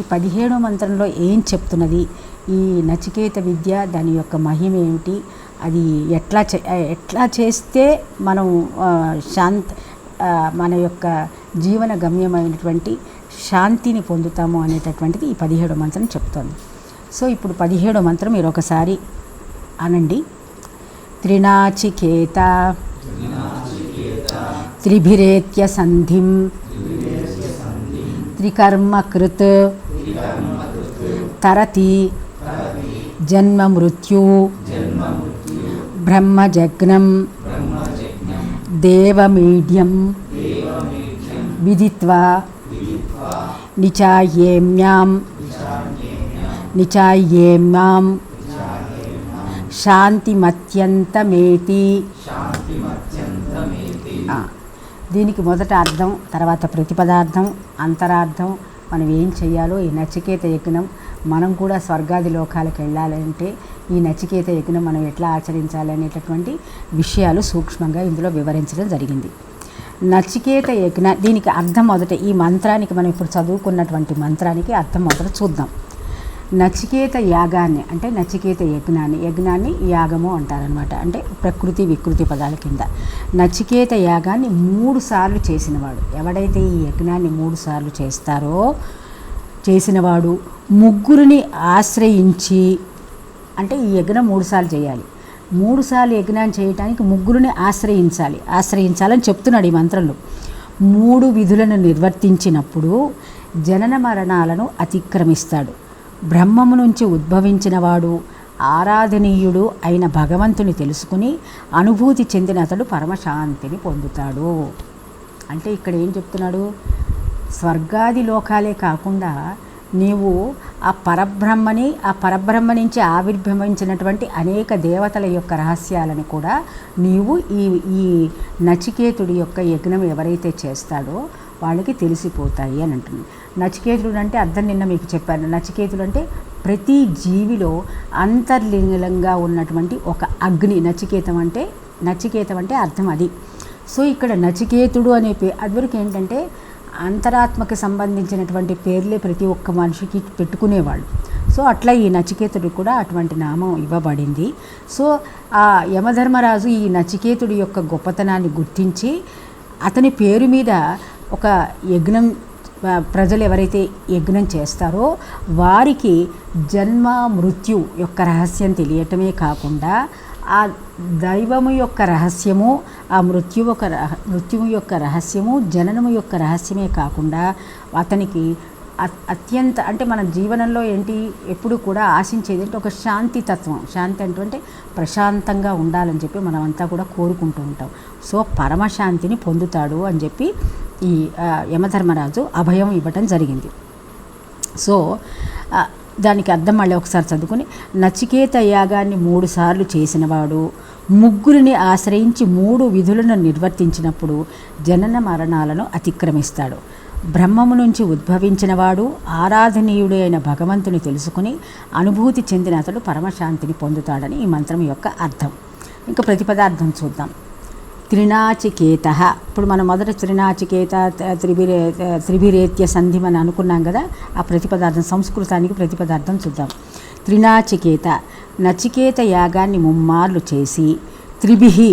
ఈ పదిహేడో మంత్రంలో ఏం చెప్తున్నది? ఈ నచికేత విద్య దాని యొక్క మహిమ ఏమిటి? అది ఎట్లా చే ఎట్లా చేస్తే మనం శాంత్ మన యొక్క జీవన గమ్యమైనటువంటి శాంతిని పొందుతాము అనేటటువంటిది ఈ పదిహేడో మంత్రం చెప్తోంది. సో ఇప్పుడు పదిహేడో మంత్రం మీరు ఒకసారి అనండి. త్రినాచికేత. త్రిభిరేత్య సంధిం. త్రికర్మకృత్ తరతి. జన్మ మృత్యు. బ్రహ్మజగ్నం దేవమీడ్యం విదిత్వా. నిచాయేమ్యాం. నిచాయేమ్యాం. శాంతిమత్యంతమేతి. ఆ, దీనికి మొదట అర్థం తర్వాత ప్రతిపదార్థం అంతరార్థం మనం ఏం చేయాలో ఈ నచికేత యజ్ఞం మనం కూడా స్వర్గాది లోకాలకు వెళ్ళాలంటే ఈ నచికేత యజ్ఞం మనం ఎట్లా ఆచరించాలి అనేటటువంటి విషయాలు సూక్ష్మంగా ఇందులో వివరించడం జరిగింది. నచికేత యజ్ఞ దీనికి అర్థం మొదట ఈ మంత్రానికి మనం ఇప్పుడు చదువుకున్నటువంటి మంత్రానికి అర్థం మొదట చూద్దాం. నచికేత యాగాన్ని అంటే నచికేత యజ్ఞాన్ని యజ్ఞాన్ని యాగము అంటారనమాట అంటే ప్రకృతి వికృతి పదాల కింద. నచికేత యాగాన్ని మూడు సార్లు చేసినవాడు. ఎవడైతే ఈ యజ్ఞాన్ని మూడు సార్లు చేస్తారో చేసినవాడు ముగ్గురిని ఆశ్రయించి అంటే ఈ యజ్ఞం మూడుసార్లు చేయాలి. మూడుసార్లు యజ్ఞాన్ని చేయటానికి ముగ్గురిని ఆశ్రయించాలి. ఆశ్రయించాలని చెప్తున్నాడు ఈ మంత్రంలో. మూడు విధులను నిర్వర్తించినప్పుడు జనన మరణాలను అతిక్రమిస్తాడు. బ్రహ్మము నుంచి ఉద్భవించినవాడు ఆరాధనీయుడు అయిన భగవంతుని తెలుసుకుని అనుభూతి చెందిన అతడు పరమశాంతిని పొందుతాడు. అంటే ఇక్కడ ఏం చెప్తున్నాడు? స్వర్గాది లోకాలే కాకుండా నీవు ఆ పరబ్రహ్మని ఆ పరబ్రహ్మ నుంచి ఆవిర్భవించినటువంటి అనేక దేవతల యొక్క రహస్యాలను కూడా నీవు ఈ ఈ నచికేతుడి యొక్క యజ్ఞం ఎవరైతే చేస్తాడో వాళ్ళకి తెలిసిపోతాయి అని అంటుంది. నచికేతుడు అంటే అర్థం నిన్న మీకు చెప్పాను. నచికేతుడు అంటే ప్రతి జీవిలో అంతర్లీనంగా ఉన్నటువంటి ఒక అగ్ని. నచికేతం అంటే నచికేతం అంటే అర్థం అది. సో ఇక్కడ నచికేతుడు అనే పే అదివరకు ఏంటంటే అంతరాత్మకి సంబంధించినటువంటి పేర్లే ప్రతి ఒక్క మనిషికి పెట్టుకునేవాళ్ళు. సో అట్లా ఈ నచికేతుడు కూడా అటువంటి నామం ఇవ్వబడింది. సో ఆ యమధర్మరాజు ఈ నచికేతుడి యొక్క గొప్పతనాన్ని గుర్తించి అతని పేరు మీద ఒక యజ్ఞం ప్రజలు ఎవరైతే యజ్ఞం చేస్తారో వారికి జన్మ మృత్యు యొక్క రహస్యం తెలియటమే కాకుండా ఆ దైవము యొక్క రహస్యము ఆ మృత్యు ఒక రహ మృత్యువు యొక్క రహస్యము జననము యొక్క రహస్యమే కాకుండా అతనికి అత్యంత అంటే మన జీవనంలో ఏంటి ఎప్పుడు కూడా ఆశించేది అంటే ఒక శాంతి తత్వం. శాంతి అంటే ప్రశాంతంగా ఉండాలని చెప్పి మనమంతా కూడా కోరుకుంటూ ఉంటాం. సో పరమశాంతిని పొందుతాడు అని చెప్పి ఈ యమధర్మరాజు అభయం ఇవ్వటం జరిగింది. సో దానికి అర్థం మళ్ళీ ఒకసారి చదువుకుని నచికేత యాగాన్ని మూడు సార్లు చేసినవాడు ముగ్గురిని ఆశ్రయించి మూడు విధులను నిర్వర్తించినప్పుడు జనన మరణాలను అతిక్రమిస్తాడు. బ్రహ్మము నుంచి ఉద్భవించినవాడు ఆరాధనీయుడు అయిన భగవంతుని తెలుసుకుని అనుభూతి చెందిన అతడు పరమశాంతిని పొందుతాడని ఈ మంత్రం యొక్క అర్థం. ఇంకా ప్రతిపదార్థం చూద్దాం. త్రినాచికేత. ఇప్పుడు మనం మొదట త్రినాచికేత త్రిభిరే త్రిభిరేత్య సంధిం అని అనుకున్నాం కదా ఆ ప్రతిపదార్థం సంస్కృతానికి ప్రతిపదార్థం చూద్దాం. త్రినాచికేత నచికేత యాగాన్ని ముమ్మార్లు చేసి త్రిభిహి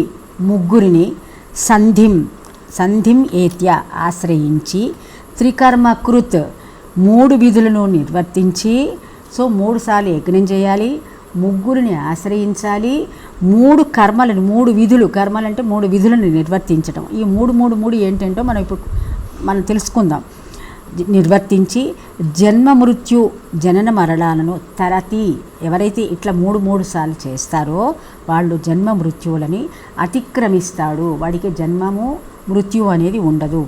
ముగ్గురిని సంధిం సంధిం ఏత్య ఆశ్రయించి త్రికర్మకృత్ మూడు విధులను నిర్వర్తించి సో మూడుసార్లు యజ్ఞం చేయాలి ముగ్గురిని ఆశ్రయించాలి మూడు కర్మలను మూడు విధులు కర్మలు అంటే మూడు విధులను నిర్వర్తించడం ఈ మూడు మూడు మూడు ఏంటంటో మనం ఇప్పుడు మనం తెలుసుకుందాం. నిర్వర్తించి జన్మ మృత్యు జనన మరణాలను తరతి ఎవరైతే ఇట్లా మూడు మూడు సార్లు చేస్తారో వాళ్ళు జన్మ మృత్యువులని అతిక్రమిస్తాడు. వాడికి జన్మము మృత్యు అనేది ఉండదు.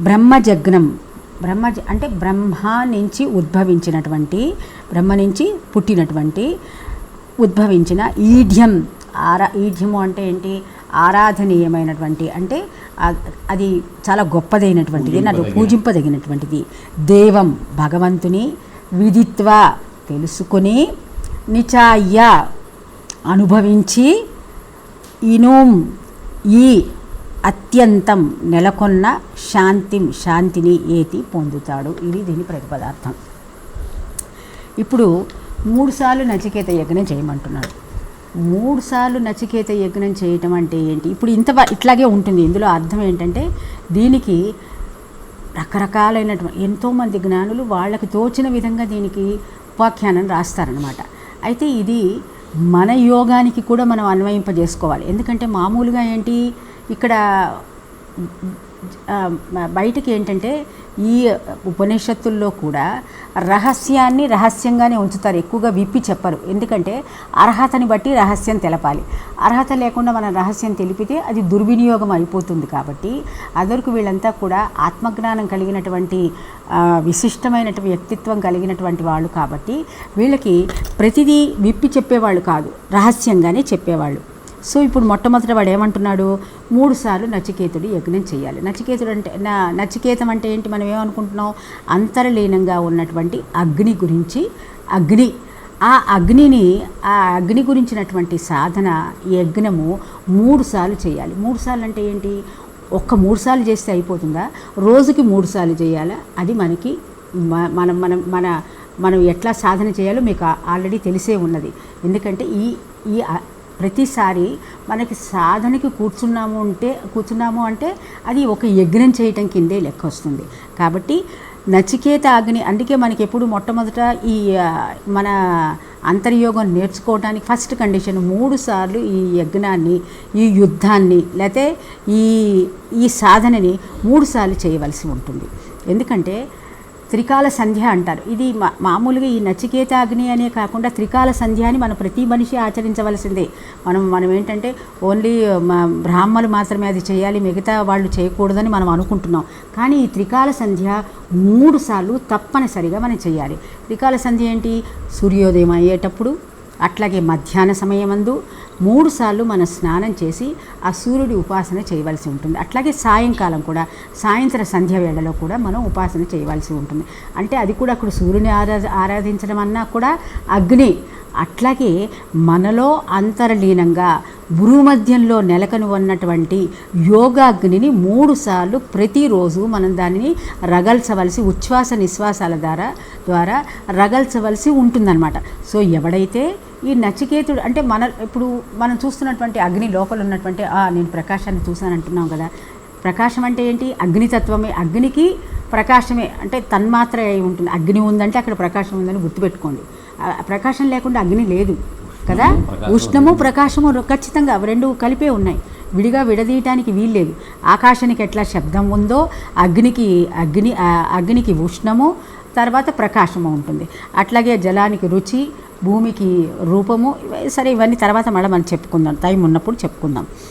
బ్రహ్మజగ్నం బ్రహ్మ అంటే బ్రహ్మ నుంచి ఉద్భవించినటువంటి బ్రహ్మ నుంచి పుట్టినటువంటి ఉద్భవించిన ఈఢ్యం. ఆరా ఈఢ్యము అంటే ఏంటి? ఆరాధనీయమైనటువంటి అంటే అది చాలా గొప్పదైనటువంటిది నాకు పూజింపదగినటువంటిది. దేవం భగవంతుని విదిత్వ తెలుసుకొని నిచాయ్య అనుభవించి ఇనుం ఈ అత్యంతం నెలకొన్న శాంతిం శాంతిని ఏతి పొందుతాడు. ఇది దీని ప్రతిపదార్థం ఇప్పుడు మూడు సార్లు నచికేత యజ్ఞం చేయమంటున్నాడు. మూడు సార్లు నచికేత యజ్ఞం చేయటం అంటే ఏంటి? ఇప్పుడు ఇంత ఇట్లాగే ఉంటుంది. ఇందులో అర్థం ఏంటంటే దీనికి రకరకాలైనటువంటి ఎంతోమంది జ్ఞానులు వాళ్ళకి తోచిన విధంగా దీనికి ఉపాఖ్యానం రాస్తారనమాట అయితే ఇది మన యోగానికి కూడా మనం అన్వయింపజేసుకోవాలి. ఎందుకంటే మామూలుగా ఏంటి? ఇక్కడ బయటికి ఏంటంటే ఈ ఉపనిషత్తుల్లో కూడా రహస్యాన్ని రహస్యంగానే ఉంచుతారు ఎక్కువగా విప్పి చెప్పరు. ఎందుకంటే అర్హతని బట్టి రహస్యం తెలపాలి. అర్హత లేకుండా మనం రహస్యం తెలిపితే అది దుర్వినియోగం అయిపోతుంది కాబట్టి అదరకు వీళ్ళంతా కూడా ఆత్మజ్ఞానం కలిగినటువంటి విశిష్టమైన విశిష్టమైనటువంటి వ్యక్తిత్వం కలిగినటువంటి వాళ్ళు కాబట్టి వీళ్ళకి ప్రతిదీ విప్పి చెప్పేవాళ్ళు కాదు రహస్యంగానే చెప్పేవాళ్ళు. సో ఇప్పుడు మొట్టమొదట వాడు ఏమంటున్నాడు? మూడు సార్లు నచికేతుడు యజ్ఞం చేయాలి. నచికేతుడు అంటే నా నచికేతం అంటే ఏంటి? మనం ఏమనుకుంటున్నాం? అంతర్లీనంగా ఉన్నటువంటి అగ్ని గురించి అగ్ని ఆ అగ్నిని ఆ అగ్ని గురించినటువంటి సాధన యజ్ఞము మూడు సార్లు చేయాలి. మూడు సార్లు అంటే ఏంటి? ఒక్క మూడు సార్లు చేస్తే అయిపోతుందా? రోజుకి మూడు సార్లు చేయాలా? అది మనకి మనం మనం మన మనం ఎట్లా సాధన చేయాలో మీకు ఆల్రెడీ తెలిసే ఉన్నది. ఎందుకంటే ఈ ఈ ప్రతిసారి మనకి సాధనకి కూర్చున్నాము అంటే కూర్చున్నాము అంటే అది ఒక యజ్ఞం చేయటం కిందే లెక్క వస్తుంది. కాబట్టి నచికేత అగ్ని అందుకే మనకి ఎప్పుడు మొట్టమొదట ఈ మన అంతర్యోగం నేర్చుకోవడానికి ఫస్ట్ కండిషన్ మూడు సార్లు ఈ యజ్ఞాన్ని ఈ యుద్ధాన్ని లేకపోతే ఈ ఈ సాధనని మూడు సార్లు చేయవలసి ఉంటుంది. ఎందుకంటే త్రికాల సంధ్య అంటారు. ఇది మా మామూలుగా ఈ నచికేత అగ్ని అనే కాకుండా త్రికాల సంధ్య అని మన ప్రతి మనిషి ఆచరించవలసిందే. మనం మనం ఏంటంటే ఓన్లీ బ్రాహ్మలు మాత్రమే అది చేయాలి మిగతా వాళ్ళు చేయకూడదని మనం అనుకుంటున్నాం. కానీ ఈ త్రికాల సంధ్య మూడు సార్లు తప్పనిసరిగా మనం చేయాలి. త్రికాల సంధ్య ఏంటి? సూర్యోదయం అయ్యేటప్పుడు అట్లాగే మధ్యాహ్న సమయమందు మూడు సార్లు మనం స్నానం చేసి ఆ సూర్యుడి ఉపాసన చేయవలసి ఉంటుంది. అట్లాగే సాయంకాలం కూడా సాయంత్ర సంధ్య వేళలో కూడా మనం ఉపాసన చేయవలసి ఉంటుంది. అంటే అది కూడా అక్కడ సూర్యుని ఆరా ఆరాధించడం అన్నా కూడా అగ్ని అట్లాగే మనలో అంతర్లీనంగా భూమధ్యంలో నెలకొని ఉన్నటువంటి యోగాగ్నిని మూడుసార్లు ప్రతిరోజు మనం దానిని రగల్చవలసి ఉచ్ఛ్వాస నిశ్వాసాల ద్వారా ద్వారా రగల్చవలసి ఉంటుందన్నమాట. సో ఎవడైతే ఈ నచికేతుడు అంటే మన ఇప్పుడు మనం చూస్తున్నటువంటి అగ్ని లోపల ఉన్నటువంటి నేను ప్రకాశాన్ని చూశానంటున్నాం కదా. ప్రకాశం అంటే ఏంటి? అగ్నితత్వమే. అగ్నికి ప్రకాశమే అంటే తన్మాత్ర అయి ఉంటుంది. అగ్ని ఉందంటే అక్కడ ప్రకాశం ఉందని గుర్తుపెట్టుకోండి. ప్రకాశం లేకుండా అగ్ని లేదు కదా? ఉష్ణము ప్రకాశము ఖచ్చితంగా రెండు కలిపే ఉన్నాయి. విడిగా విడదీయటానికి వీల్లేదు ఆకాశానికి ఎట్లా శబ్దం ఉందో అగ్నికి అగ్ని అగ్నికి ఉష్ణము తర్వాత ప్రకాశము ఉంటుంది. అట్లాగే జలానికి రుచి భూమికి రూపము సరే ఇవన్నీ తర్వాత మళ్ళీ మనం చెప్పుకుందాం. టైం ఉన్నప్పుడు చెప్పుకుందాం.